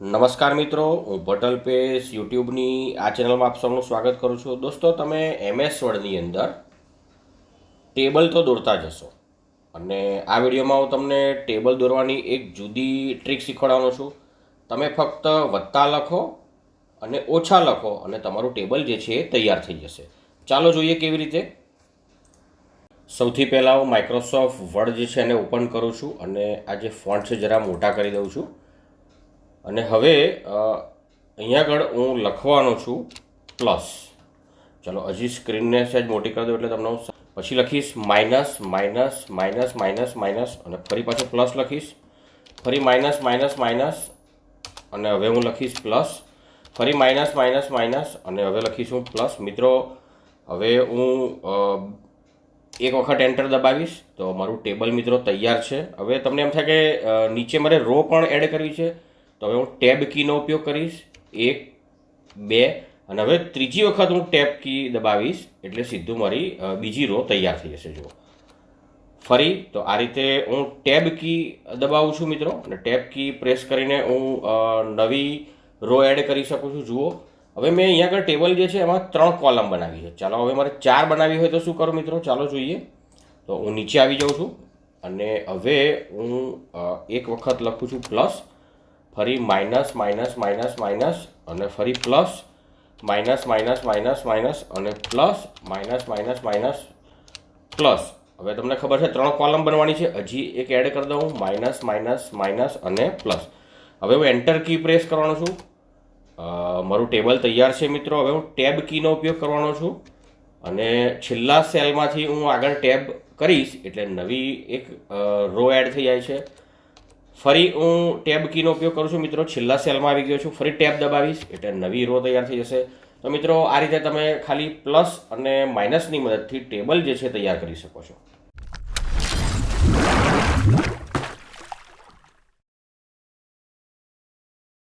નમસ્કાર મિત્રો, હું ભટલ પેશ, યુટ્યુબની આ ચેનલમાં આપ સૌનું સ્વાગત કરું છું. દોસ્તો, તમે એમએસ વર્ડની અંદર ટેબલ તો દોરતા જ હશો. અને આ વિડીયોમાં હું તમને ટેબલ દોરવાની એક જુદી ટ્રીક શીખવાડવાનો છું. તમે ફક્ત વત્તા લખો અને ઓછા લખો અને તમારું ટેબલ જે છે એ તૈયાર થઈ જશે. ચાલો જોઈએ કેવી રીતે. સૌથી પહેલાં હું માઇક્રોસોફ્ટ વર્ડ જે છે એને ઓપન કરું છું અને આ જે ફોન્ટ છે, જરા મોટા કરી દઉં છું. અને હવે અહીંયા આગળ હું લખવાનો છું પ્લસ. ચલો, હજી સ્ક્રીનને સહેજ મોટી કરી દઉં એટલે તમને હું પછી લખીશ minus minus minus minus minus અને ફરી પાછું પ્લસ લખીશ. ફરી માઇનસ માઇનસ માઇનસ અને હવે હું લખીશ પ્લસ. ફરી માઇનસ માઇનસ માઇનસ અને હવે લખીશ હું પ્લસ. મિત્રો, હવે હું એક વખત એન્ટર દબાવીશ તો મારું ટેબલ મિત્રો તૈયાર છે. હવે તમને એમ થાય કે નીચે મારે રો પણ એડ કરવી છે. તો હવે હું ટેબ કીનો ઉપયોગ કરીશ. એક, બે, અને હવે ત્રીજી વખત હું ટેબ કી દબાવીશ, એટલે સીધું મારી બીજી રો તૈયાર થઈ જશે, જુઓ. ફરી, તો આ રીતે હું ટેબ કી દબાવું છું, મિત્રો. અને ટેબ કી પ્રેસ કરીને હું નવી રો એડ કરી શકું છું, જુઓ. હવે મેં અહીંયા આગળ ટેબલ જે છે એમાં ત્રણ કોલમ બનાવી છે. ચાલો, હવે મારે ચાર બનાવી હોય તો શું કરું, મિત્રો? ચાલો જોઈએ. તો હું નીચે આવી જાઉં છું. અને હવે હું એક વખત લખું છું, પ્લસ. ફરી માઇનસ માઇનસ માઇનસ માઇનસ અને ફરી plus, minus minus minus minus અને plus, minus minus minus, plus. હવે તમને ખબર છે ત્રણ કોલમ બનવાની છે. હજી એક એડ કરી દઉં. માઇનસ માઇનસ માઇનસ અને પ્લસ. હવે હું એન્ટર કી પ્રેસ કરવાનો છું. મારું ટેબલ તૈયાર છે મિત્રો. હવે હું ટેબ કીનો ઉપયોગ કરવાનો છું. અને છેલ્લા સેલમાંથી હું આગળ ટેબ કરીશ એટલે નવી એક રો એડ થઈ જાય છે. ફરી હું ટેબ કીનો ઉપયોગ કરું છું. મિત્રો, છેલ્લા સેલમાં આવી ગયો છું. ફરી ટેબ દબાવીશ, એટલે નવી રો તૈયાર થઈ જશે. તો મિત્રો, આ રીતે તમે ખાલી પ્લસ અને માઇનસની મદદથી ટેબલ જે છે, તૈયાર કરી શકો છો.